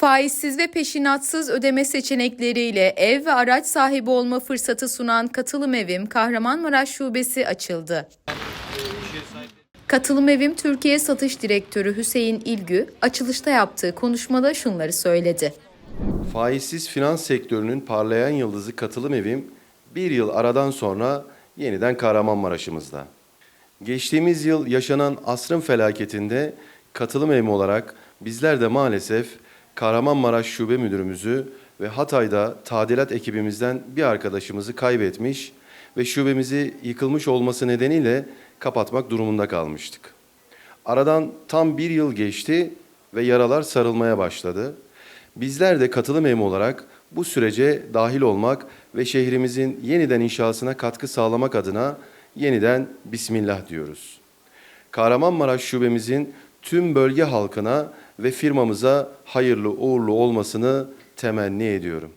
Faizsiz ve peşinatsız ödeme seçenekleriyle ev ve araç sahibi olma fırsatı sunan Katılım Evim Kahramanmaraş Şubesi açıldı. Katılım Evim Türkiye Satış Direktörü Hüseyin İlgü açılışta yaptığı konuşmada şunları söyledi. Faizsiz finans sektörünün parlayan yıldızı Katılım Evim bir yıl aradan sonra yeniden Kahramanmaraş'ımızda. Geçtiğimiz yıl yaşanan asrın felaketinde Katılım Evim olarak bizler de maalesef Kahramanmaraş Şube Müdürümüzü ve Hatay'da tadilat ekibimizden bir arkadaşımızı kaybetmiş ve şubemizi yıkılmış olması nedeniyle kapatmak durumunda kalmıştık. Aradan tam bir yıl geçti ve yaralar sarılmaya başladı. Bizler de katılım emi olarak bu sürece dahil olmak ve şehrimizin yeniden inşasına katkı sağlamak adına yeniden Bismillah diyoruz. Kahramanmaraş şubemizin tüm bölge halkına ve firmamıza hayırlı uğurlu olmasını temenni ediyorum.